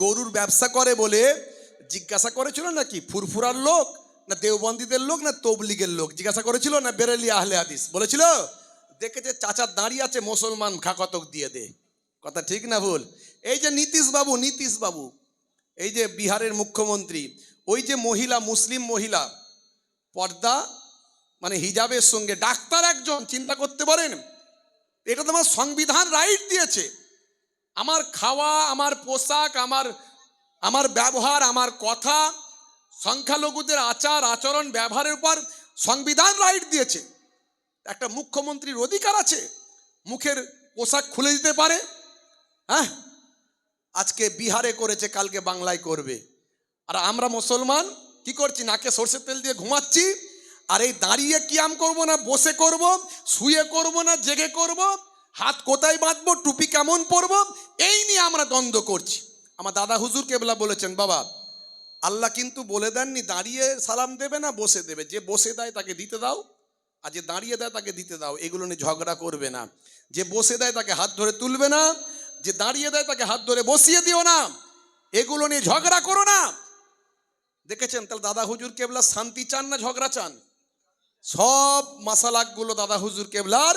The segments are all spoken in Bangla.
গরুর ব্যবসা করে বলে জিজ্ঞাসা করেছিল নাকি? ফুরফুরার লোক না দেওবন্দীদের লোক না তবলিগের লোক? জিজ্ঞাসা করেছিল না বেরেলি আহলে হাদিস? বলেছিল দেখেছে চাচা দাঁড়িয়ে আছে মুসলমান খাকতক দিয়ে দে। কথা ঠিক না ভুল? এই যে নীতিশ বাবু নীতিশ বাবু, এই যে বিহারের মুখ্যমন্ত্রী, ওই যে মহিলা, মুসলিম মহিলা, পর্দা মানে হিজাবের সঙ্গে, ডাক্তার একজন, চিন্তা করতে পারেন? এটা তোমার সংবিধান রাইট দিয়েছে। আমার খাওয়া, আমার পোশাক, আমার আমার ব্যবহার, আমার কথা, সংখ্যালঘুদের আচার, আচরণ, ব্যবহারের উপর সংবিধান রাইট দিয়েছে। একটা মুখ্যমন্ত্রীর অধিকার আছে, মুখের পোশাক খুলে দিতে পারে হ্যাঁ? আজকে বিহারে করেছে, কালকে বাংলায় করবে। আর আমরা মুসলমান, কি করছি? নাকে সর্ষের তেল দিয়ে ঘুমাচ্ছি, আর এই দাঁড়িয়ে কিয়াম করব না, বসে করব, শুয়ে করব না, জেগে করব হাত কোথায় বাঁধবো, টুপি কেমন পরবো, এই নিয়ে আমরা দ্বন্দ্ব করছি। আমার দাদা হুজুর কেবলা বলেছেন, বাবা, আল্লাহ কিন্তু বলে দেননি, দাঁড়িয়ে সালাম দেবে না, বসে দেবে। যে বসে দেয় তাকে দিতে দাও, আর যে দাঁড়িয়ে দেয় তাকে দিতে দাও। এগুলো নিয়ে ঝগড়া করবে না। যে বসে দেয় তাকে হাত ধরে তুলবে না, যে দাঁড়িয়ে দেয় তাকে হাত ধরে বসিয়ে দিও না, এগুলো নিয়ে ঝগড়া করো না। দেখেছেন, তাহলে দাদা হুজুর কেবলা শান্তি চান না, ঝগড়া চান? সব মাসালাকগুলো দাদা হুজুর কেবলার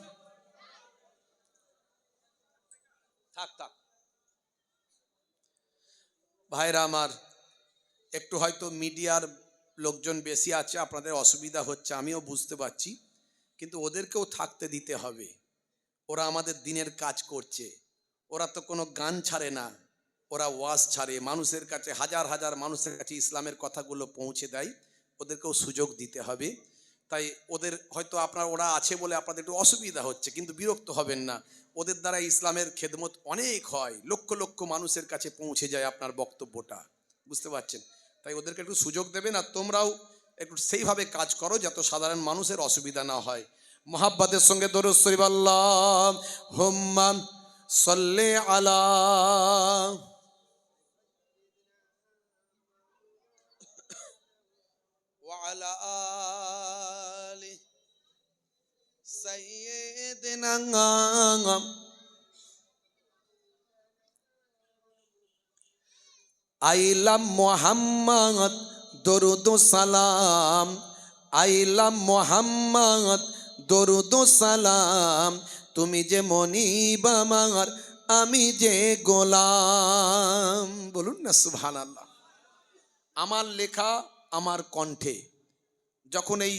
ভাইরা আমার, একটু হয়তো মিডিয়ার লোকজন বেশি আছে, আপনাদের অসুবিধা হচ্ছে, আমিও বুঝতে পারছি। কিন্তু ওদেরকেও থাকতে দিতে হবে। ওরা আমাদের দিনের কাজ করছে। ওরা তো কোনো গান ছাড়ে না। ওরা ওয়াজ ছাড়ে। মানুষের কাছে, হাজার হাজার মানুষের কাছে ইসলামের কথাগুলো পৌঁছে দেয়। ওদেরকেও সুযোগ দিতে হবে। তাই ওদের হয়তো আপনার ওরা আছে বলে আপনাদের একটু অসুবিধা হচ্ছে, কিন্তু বিরক্ত হবেন না। ওদের দ্বারা ইসলামের খেদমত অনেক হয়, লক্ষ লক্ষ মানুষের কাছে পৌঁছে যায় আপনার বক্তব্যটা। বুঝতে পারছেন? তাই ওদেরকে একটু সুযোগ দেবেন আর তোমরাও একটু সেইভাবে কাজ করো যাতে সাধারণ মানুষের অসুবিধা না হয়। মোহাব্বাতের সঙ্গে দরুদ শরীফ আল্লাহ, হোম্মা সল্লে আলা আইলাম মোহাম্মদ দরুদ সালাম আইলাম মোহাম্মদ দরুদ সালাম তুমি যে মনিব আমার আমি যে গোলাম বলুন না সুবহান আল্লাহ আমার লেখা আমার কণ্ঠে যখন এই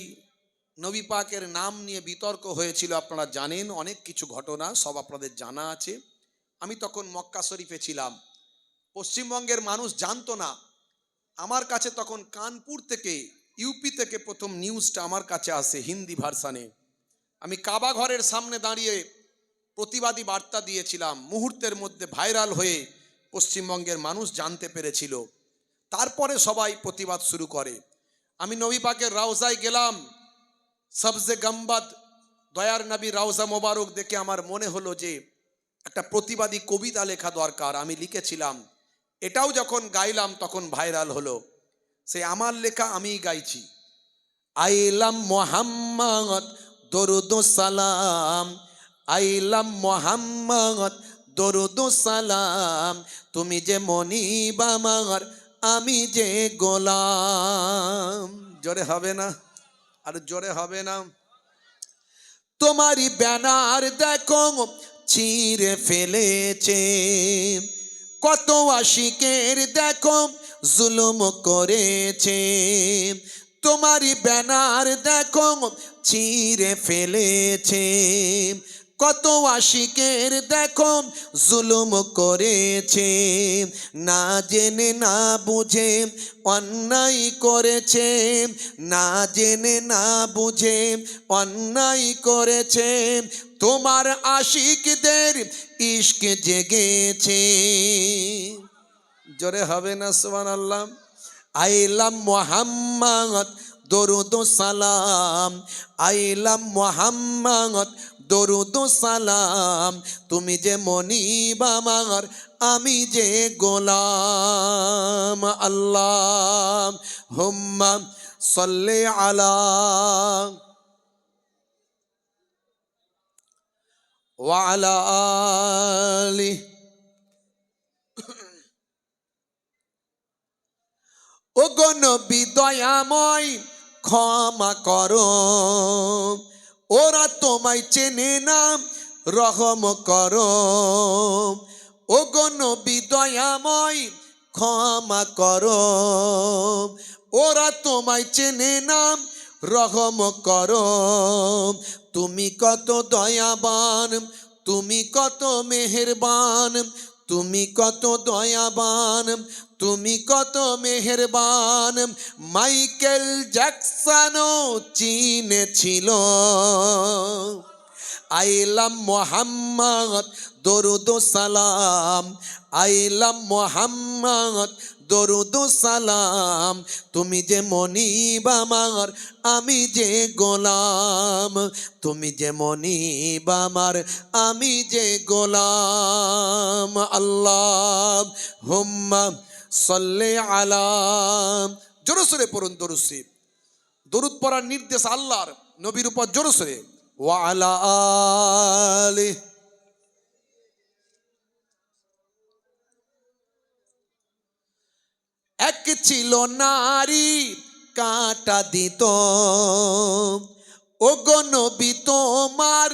নবী পাকের নাম নিয়ে বিতর্ক হয়েছিল, আপনারা জানেন, অনেক কিছু ঘটনা, সব আপনাদের জানা আছে। আমি তখন মক্কা শরীফে ছিলাম। পশ্চিমবঙ্গের মানুষ জানতো না। আমার কাছে তখন কানপুর থেকে, ইউপি থেকে প্রথম নিউজটা আমার কাছে আসে হিন্দি ভার্সানে। আমি কাবা ঘরের সামনে দাঁড়িয়ে প্রতিবাদী বার্তা দিয়েছিলাম। মুহূর্তের মধ্যে ভাইরাল হয়ে পশ্চিমবঙ্গের মানুষ জানতে পেরেছিল। তারপরে সবাই প্রতিবাদ শুরু করে। আমি নবী পাকের রাউজায় গেলাম। সবজে গম্বাদ, দয়ার নবী রাউজা মোবারক দেখে আমার মনে হলো যে একটা প্রতিবাদী কবিতা লেখা দরকার, আমি লিখেছিলাম। এটাও যখন গাইলাম তখন ভাইরাল হলো। সে আমার লেখা আমিই গাইছি। আইলাম মোহাম্মদ, দরুদ সালাম। আইলাম মোহাম্মদ, দরুদ সালাম। তুমি যে মনিব আমার, আমি যে গোলাম। জোরে হবে না? আর জোরে হবে না। তোমারই ব্যানার দেখো, ছিঁড়ে ফেলেছে। কত আশিকের দেখো, জুলুম করেছে। তোমারই ব্যানার দেখো, ছিঁড়ে ফেলেছে। কত আশিকের দেখো, জুলুম করেছে। না জেনে, না বুঝে অন্যায় করেছে। না জেনে, না বুঝে অন্যায় করেছে। তোমার আশিকদের ইশক জেগেছে। জোরে হবে না সোমান আল্লাহ আইলাম মোহাম্মদ, দরুদ সালাম। আইলাম মোহাম্মদ দরুদ সালাম তুমি যে মনিব আমার আমি যে গোলাম আল্লাহ হুম্মা সল্লে আলা وعلى آله ও নবী দয়াময় ক্ষমা করো ওরা তোমায় চেনে না, রহম করো। ও নবী দয়াময়, ক্ষমা করো। ওরা তোমায় চেনে না, রহম করো। তুমি কত দয়াবান, তুমি কত মেহেরবান তুমি কত দয়াবান, তুমি কত মেহেরবান। মাইকেল জ্যাকসনও চিনেছিল আইলাম মোহাম্মদ, দরুদ সালাম। আইলাম মোহাম্মদ, দরুদ সালাম। তুমি যে মনিব আমার, আমি যে গোলাম। তুমি যে মনিব আমার, আমি যে গোলাম। আল্লাহ, হুম্মা আলাম জোরসরে পড়ুন দরুদ পড়ার নির্দেশ আল্লাহর, নবীর উপর জোরসরে ওয়ালা আলি এক ছিল নারী, কাটা দিত। ও নবী, তোমার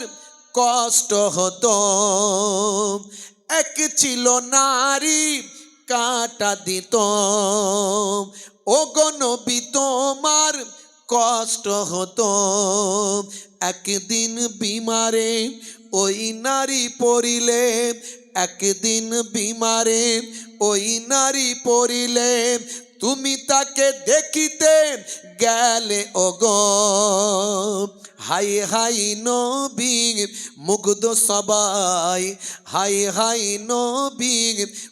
কষ্ট হতো। এক ছিল নারী, কাটা দিত ও গণবি তোমার কষ্ট হতো। একদিন বিমারে ওই নারী পড়িলে, একদিন বিমারে ওই নারী পড়িলে তুমি তাকে দেখিতে গেলে, ওগো। হাই হাই নবী মুগ্ধ সবাই, হাই হাই নবী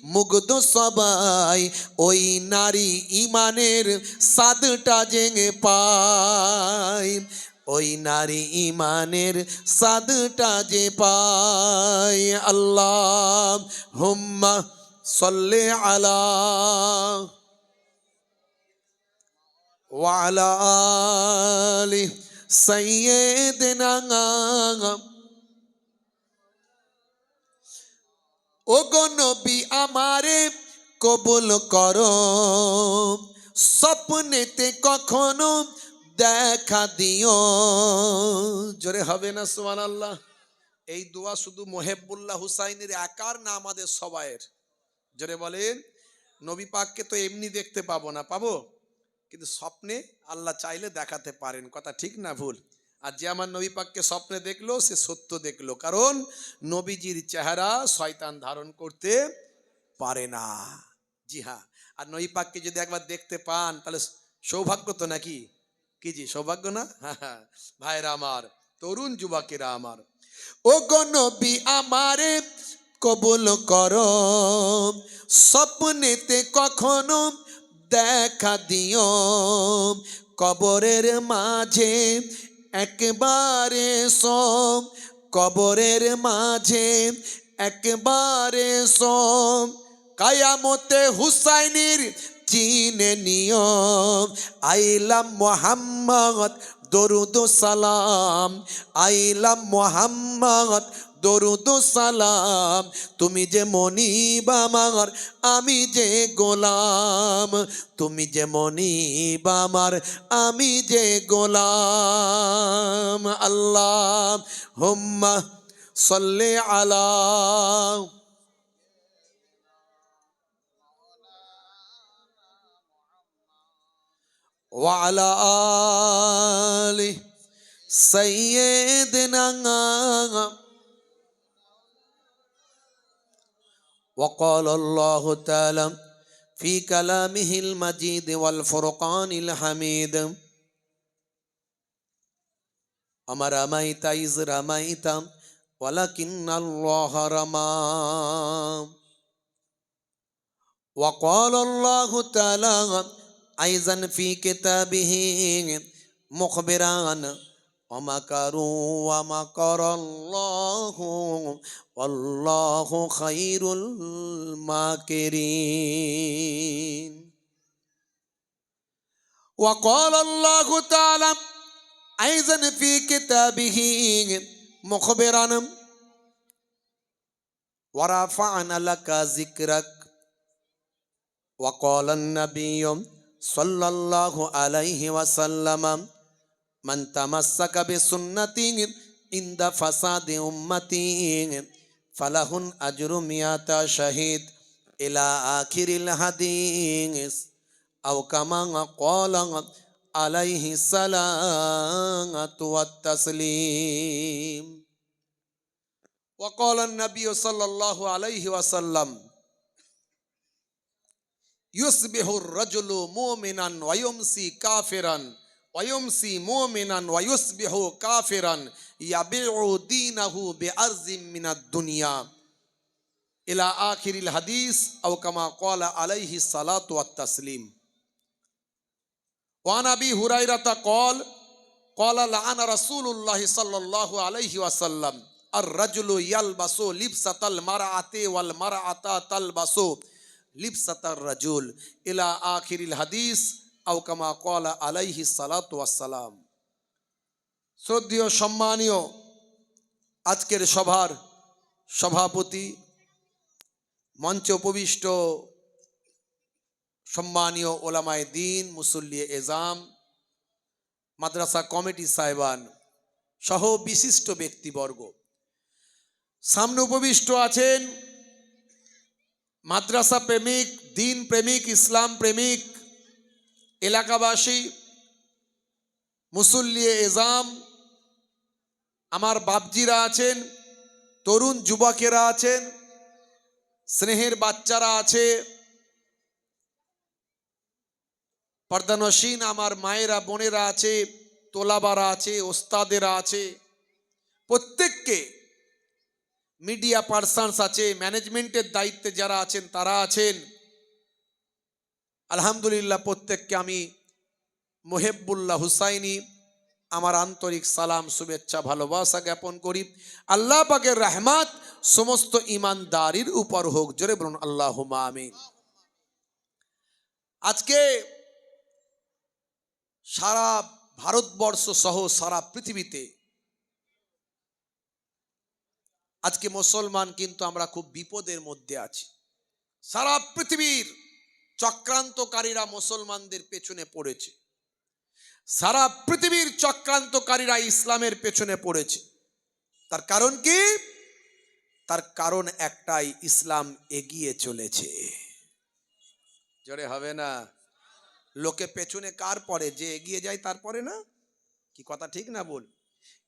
মুগ্ধ সবাই, ওই নারী ইমানের সাদটা জেঙে পায়। ওই নারী ইমানের সাদটা যে পায় আল্লাহ হুম্মা সল্লে আলা وعلى آل سيدنا ও গো নবী আমারে কবুল করো স্বপ্নেতে কখনো দেখা দিও জোরে হবে না সুমান আল্লাহ এই দোয়া শুধু মোহেবুল্লাহ হুসাইনের একার না আমাদের সবাইয়ের জোরে বলেন নবী পাককে তো এমনি দেখতে পাবো না পাবো কিন্তু স্বপ্নে আল্লাহ চাইলে দেখাতে পারেন। কথা ঠিক না ভুল? আর যে আমার নবী পাককে স্বপ্নে দেখল, সে সত্য দেখল। কারণ নবীজির চেহারা শয়তান ধারণ করতে পারে না। জি হ্যাঁ আর নবী পাককে যদি একবার দেখতে পান, তাহলে সৌভাগ্য তো নাকি? কি জি, সৌভাগ্য না? হ্যাঁ হ্যাঁ। ভাইরা আমার, তরুণ যুবকেরা আমার ও নবী আমারে কবুল করো। স্বপ্নেতে কখনো দেখা দিও। কবরের মাঝে একবারে সম কবরের মাঝে একবারে সম কায়ামতে হুসাইনির চিনে নিও। আইলাম মোহাম্মদ, দরুদ সালাম। আইলাম মোহাম্মদ দরুদ সালাম তুমি যে মনিব আমার আমি যে গোলাম তুমি যে মনিব আমার আমি যে গোলাম আল্লাহ হুম্মা সল্লে আলা وعلى آله سيدنا وقال الله تعالى في كلامه المجيد والفرقان الحميد. أما رميت إذ رميت ولكن الله رمى. وقال الله تعالى أيضا في كتابه مخبرا ومكروا ومكر الله والله خير الماكرين. وقال الله تعالى أيضا في كتابه مخبرا ورفعنا لك ذكرك وقال النبي صلى الله عليه وسلم من تمسك بسنتي عند فساد أمتي فله أجر مئة شهيد إلى آخر الحديث أو كما قال عليه الصلاة والتسليم وقال النبي صلى الله عليه وسلم يصبح الرجل مؤمنا ويمسي كافرا ويمسي مؤمنا ويصبح كافرا يبيع دينه بأرض من الدنيا. إلى آخر الحديث أو كما قال عليه الصلاة والتسليم. وعن أبي هريرة قال قال لعن رسول الله صلى الله عليه وسلم الرجل يلبس لبسة المرأة والمرأة تلبس لبسة الرجل. إلى آخر الحديث আউকামা কলা আলাইহি সালাতাম শ্রদ্ধীয়, সম্মানীয় আজকের সভার সভাপতি, মঞ্চে উপবিষ্ট সম্মানীয় ওলামায় দিন মুসল্লি এজাম, মাদ্রাসা কমিটি সাহেবান সহ বিশিষ্ট ব্যক্তিবর্গ। সামনে উপবিষ্ট আছেন মাদ্রাসা প্রেমিক, দিন প্রেমিক, ইসলাম প্রেমিক এলাকাবাসী মুসল্লিয়ে এজাম, আমার বাপজিরা আছেন, তরুণ যুবকেরা আছেন, স্নেহের বাচ্চারা আছে, পর্দানসীন আমার মায়েরা, বোনেরা আছে, তোলাবারা আছে, ওস্তাদেরা আছে, প্রত্যেককে মিডিয়া পার্সনস আছে, ম্যানেজমেন্টের দায়িত্বে যারা আছেন তারা আছেন। আলহামদুলিল্লাহ, প্রত্যেককে আমি মোহেবুল্লাহ হুসাইনি আমার আন্তরিক সালাম, শুভেচ্ছা, ভালোবাসা জ্ঞাপন করি। আল্লাহ পাকের রহমাত সমস্ত ইমানদারির উপর হোক, জোরে বলুন আল্লাহ আমিন। আজকে সারা ভারতবর্ষ সহ সারা পৃথিবীতে আজকে মুসলমান কিন্তু আমরা খুব বিপদের মধ্যে আছি। সারা পৃথিবীর চক্রান্তকারীরা মুসলমানদের পেছনে পড়েছে। সারা পৃথিবীর চক্রান্তকারীরা ইসলামের পেছনে পড়েছে। তার কারণ কি? তার কারণ একটাই, ইসলাম এগিয়ে চলেছে। জোরে হবে না। লোকে পেছনে কার পরে যে এগিয়ে যায় তারপরে না? কি কথা ঠিক না বল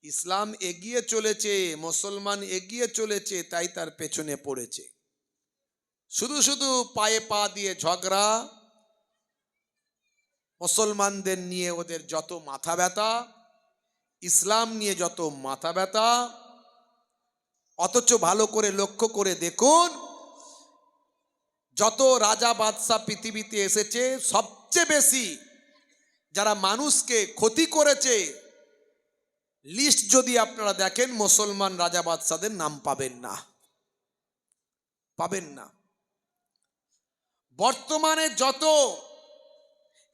ইসলাম এগিয়ে চলেছে, মুসলমান এগিয়ে চলেছে, তাই তার পেছনে পড়েছে। শুধু শুধু পায়ে পা দিয়ে ঝগড়া, মুসলমানদের নিয়ে ওদের যত মাথা ব্যথা, ইসলাম নিয়ে যত মাথা ব্যথা, অথচ ভালো করে লক্ষ্য করে দেখুন, যত রাজা বাদশাহ পৃথিবীতে এসেছে, সবচেয়ে বেশি যারা মানুষকে ক্ষতি করেছে লিস্ট যদি আপনারা দেখেন, মুসলমান রাজা বাদশাদের নাম পাবেন না। পাবেন না। বর্তমানে যত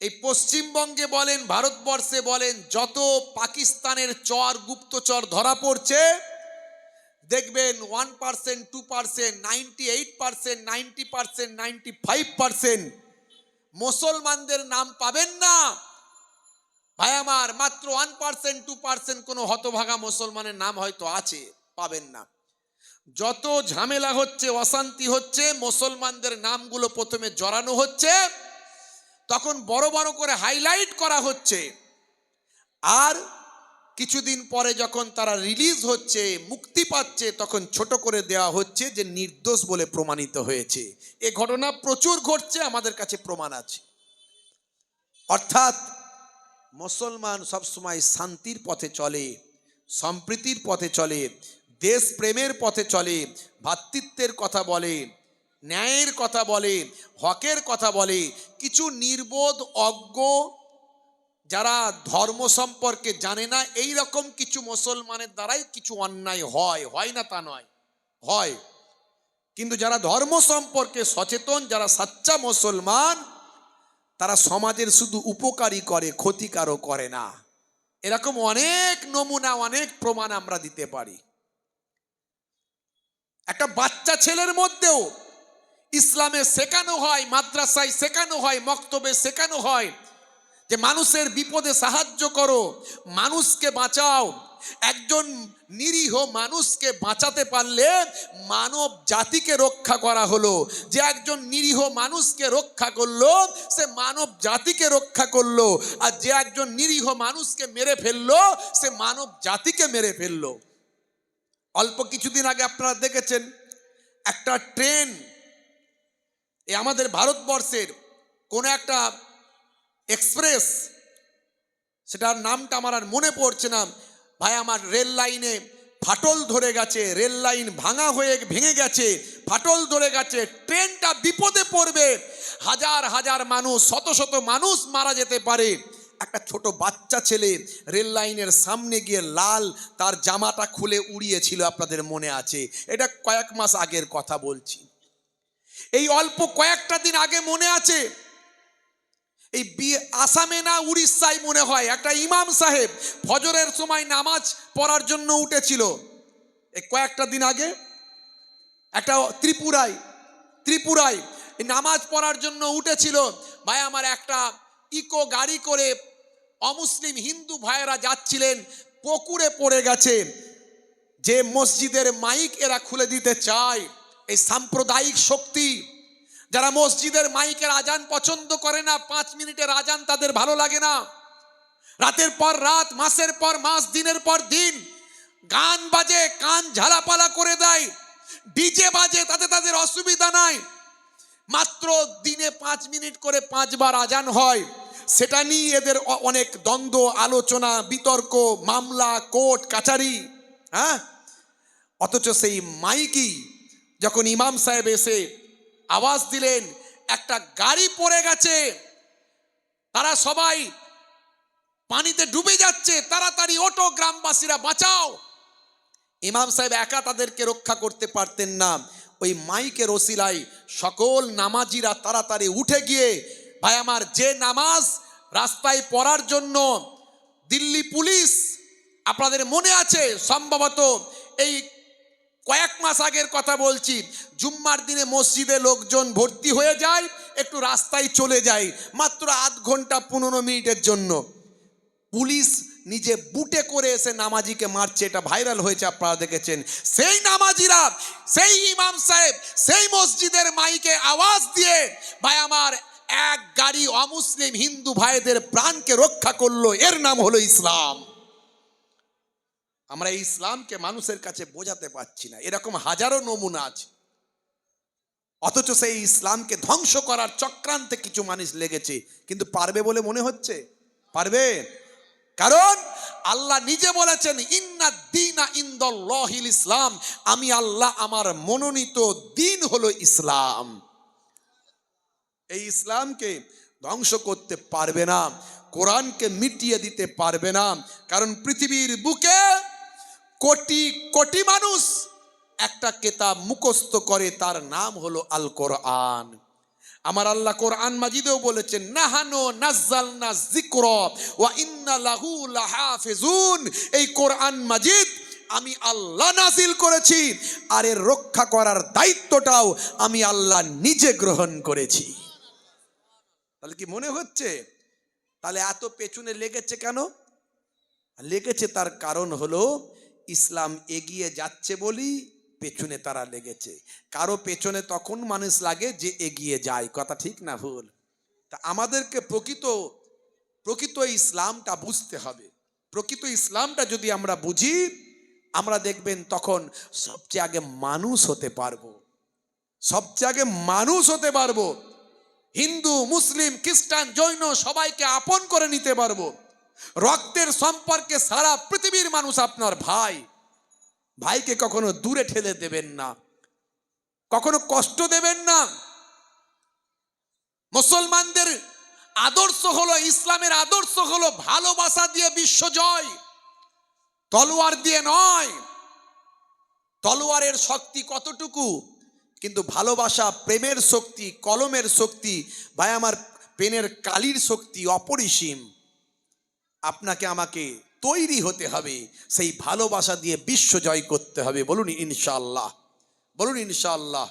এই পশ্চিমবঙ্গে বলেন, ভারতবর্ষে বলেন, যত পাকিস্তানের চর গুপ্তচর ধরা পড়ছে, দেখবেন one percent two percent ninety eight percent ninety percent ninety five percent মুসলমানদের নাম পাবেন না। ভাই আমার, মাত্র ওয়ান পার্সেন্ট টু পার্সেন্ট কোনো হতভাগা মুসলমানের নাম হয়তো আছে, পাবেন না। যত ঝামেলা হচ্ছে, অশান্তি হচ্ছে, মুসলমানদের নামগুলো প্রথমে জড়ানো হচ্ছে, তখন বড় বড় করে হাইলাইট করা হচ্ছে। আর কিছুদিন পরে যখন তারা রিলিজ হচ্ছে, মুক্তি পাচ্ছে, তখন ছোট করে দেওয়া হচ্ছে যে নির্দোষ বলে প্রমাণিত হয়েছে। এ ঘটনা প্রচুর ঘটছে, আমাদের কাছে প্রমাণ আছে। অর্থাৎ মুসলমান সবসময় শান্তির পথে চলে, সম্প্রীতির পথে চলে দেশ প্রেমের পথে চলে ভ্রাতৃত্বের কথা বলে, ন্যায়ের কথা বলে, হকের কথা বলে, কিছু নির্বোধ অজ্ঞ যারা ধর্ম সম্পর্কে জানে না, এই রকম কিছু মুসলমানের দ্বারাই কিছু অন্যায় হয় হয় না তা নয়, হয়। কিন্তু যারা ধর্ম সম্পর্কে সচেতন, যারা সাচ্চা মুসলমান, তারা সমাজের শুধু উপকারী করে, ক্ষতিকারও করে না। এরকম অনেক নমুনা, অনেক প্রমাণ আমরা দিতে পারি। একটা বাচ্চা ছেলের মধ্যেও ইসলামে শেখানো হয়, মাদ্রাসায় শেখানো হয়, মক্তবে শেখানো হয় যে মানুষের বিপদে সাহায্য করো, মানুষকে বাঁচাও। একজন নিরীহ মানুষকে বাঁচাতে পারলে মানব জাতিকে রক্ষা করা হলো। যে একজন নিরীহ মানুষকে রক্ষা করল, সে মানব জাতিকে রক্ষা করল। আর যে একজন নিরীহ মানুষকে মেরে ফেলল, সে মানব জাতিকে মেরে ফেলল। অল্প কিছুদিন আগে আপনারা দেখেছেন, একটা ট্রেন এ আমাদের ভারতবর্ষের কোনো একটা এক্সপ্রেস, সেটার নামটা আমার আর মনে পড়ছে না। ভাই, আমার রেল লাইনে ফাটল ধরে গেছে, রেল লাইন ভাঙা হয়ে ভেঙে গেছে, ফাটল ধরে গেছে, ট্রেনটা বিপদে পড়বে। হাজার হাজার মানুষ, শত শত মানুষ মারা যেতে পারে। একটা ছোট বাচ্চা ছেলে রেল লাইনের সামনে গিয়ে লাল তার জামাটা খুলে উড়িয়েছিল আপনাদের মনে আছে? এটা কয়েক মাস আগের কথা বলছি। এই অল্প কয়েকটা দিন আগে মনে আছে? এই বিয়ে আসামে না উড়িষ্যায় মনে হয় একটা ইমাম সাহেব ফজরের সময় নামাজ পড়ার জন্য উঠেছিল। এই কয়েকটা দিন আগে একটা ত্রিপুরায় ত্রিপুরায় নামাজ পড়ার জন্য উঠেছিল। ভাই, আমার একটা ইকো গাড়ি করে অমুসলিম হিন্দু ভাইয়েরা যাচ্ছিলেন, পুকুরে পড়ে গেছে। যে মসজিদের মাইক এরা খুলে দিতে চায়, এই সাম্প্রদায়িক শক্তি। যারা মসজিদের মাইকের আজান পছন্দ করে না, পাঁচ মিনিটের আজান তাদের ভালো লাগে না। রাতের পর রাত, মাসের পর মাস, দিনের পর দিন, গান বাজে, কান ঝালাপালা করে দেয়, ডিজে বাজে, তাতে তাদের অসুবিধা নাই। মাত্র দিনে পাঁচ মিনিট করে পাঁচবার আজান হয়। সেটা নিয়ে এদের অনেক দ্বন্দ্ব, আলোচনা, বিতর্ক, মামলা, কোর্ট, কাচারি হ্যাঁ? অথচ সেই মাইকি যখন ইমাম সাহেব এসে আওয়াজ দিলেন, একটা গাড়ি পড়ে গেছে, তারা সবাই পানিতে ডুবে যাচ্ছে, তাড়াতাড়ি ওটো গ্রামবাসীরা বাঁচাও। ইমাম সাহেব একা তাদেরকে রক্ষা করতে পারতেন না। ওই মাইকের ওসিলাই সকল নামাজিরা তাড়াতাড়ি উঠে গিয়ে ভাই আমার যে নামাজ রাস্তায় পড়ার জন্য দিল্লি পুলিশ আপনাদের মনে আছে? সম্ভবত এই কয়েক মাস আগের কথা বলছি, জুম্মার দিনে মসজিদে লোকজন ভর্তি হয়ে যায়, একটু রাস্তায় চলে যায়, মাত্র আধ ঘণ্টা পনেরো মিনিটের জন্য। পুলিশ নিজে বুটে করে এসে নামাজিকে মারছে, এটা ভাইরাল হয়েছে, আপনারা দেখেছেন। সেই নামাজিরা, সেই ইমাম সাহেব, সেই মসজিদের মাইকে আওয়াজ দিয়ে, ভাই আমার এক গাড়ি অমুসলিম হিন্দু ভাইদের প্রাণকে রক্ষা করল, এর নাম হলো ইসলাম। আমরা এই ইসলামকে মানুষের কাছে বোঝাতে পারছি না। এরকম হাজারো নমুনা আছে। অথচ সেই ইসলামকে ধ্বংস করার চক্রান্তে কিছু মানুষ লেগেছে। কিন্তু পারবে বলে মনে হচ্ছে? পারবে? কারণ আল্লাহ নিজে বলেছেন, ইন্না দিনা ইন্দল্লাহিল ইসলাম। আমি আল্লাহ, আমার মনোনীত দিন হলো ইসলাম। এই ইসলামকে ধ্বংস করতে পারবে না, কোরআনকে মিটিয়ে দিতে পারবে না। কারণ পৃথিবীর বুকে কোটি কোটি মানুষ একটা কেতাব মুখস্থ করে, তার নাম হলো আল কোরআন আমার আল্লাহ কোরআন মাজিদেও বলেছেন, নাহানো নাজ্জালনা যিকর ওয়া ইন্না লাহু লাহাফিজুন। এই কোরআন মাজিদ আমি আল্লাহ নাজিল করেছি, আর এর রক্ষা করার দায়িত্বটাও আমি আল্লাহ নিজে গ্রহণ করেছি। তাহলে কি মনে হচ্ছে? তাহলে এত পেছনে লেগেছে কেন? লেগেছে তার কারণ হলো, ইসলাম এগিয়ে যাচ্ছে বলি পেছনে তারা লেগেছে। কারও পেছনে তখন মানুষ লাগে যে এগিয়ে যায়। কথা ঠিক না ভুল? তা আমাদেরকে প্রকৃত প্রকৃত ইসলামটা বুঝতে হবে। প্রকৃত ইসলামটা যদি আমরা বুঝি, আমরা দেখবেন তখন সবচেয়ে আগে মানুষ হতে পারব। সবচেয়ে আগে মানুষ হতে পারব। হিন্দু, মুসলিম, খ্রিস্টান, জৈন সবাইকে আপন করে নিতে পারব। রক্তের সম্পর্কে সারা পৃথিবীর মানুষ আপনার ভাই। ভাইকে কখনো দূরে ঠেলে দেবেন না। কখনো কষ্ট দেবেন না। মুসলমানদের আদর্শ হলো, ইসলামের আদর্শ হলো ভালোবাসা দিয়ে বিশ্ব জয়। তলোয়ার দিয়ে নয়। তলোয়ারের শক্তি কতটুকু? কিন্তু ভালোবাসা, প্রেমের শক্তি, কলমের শক্তি, ভাই আমার পেনের কালির শক্তি অপরিসীম। আপনাকে আমাকে তৈরি হতে হবে, সেই ভালোবাসা দিয়ে বিশ্ব জয় করতে হবে। বলুন ইনশাল্লাহ বলুন ইনশাআল্লাহ।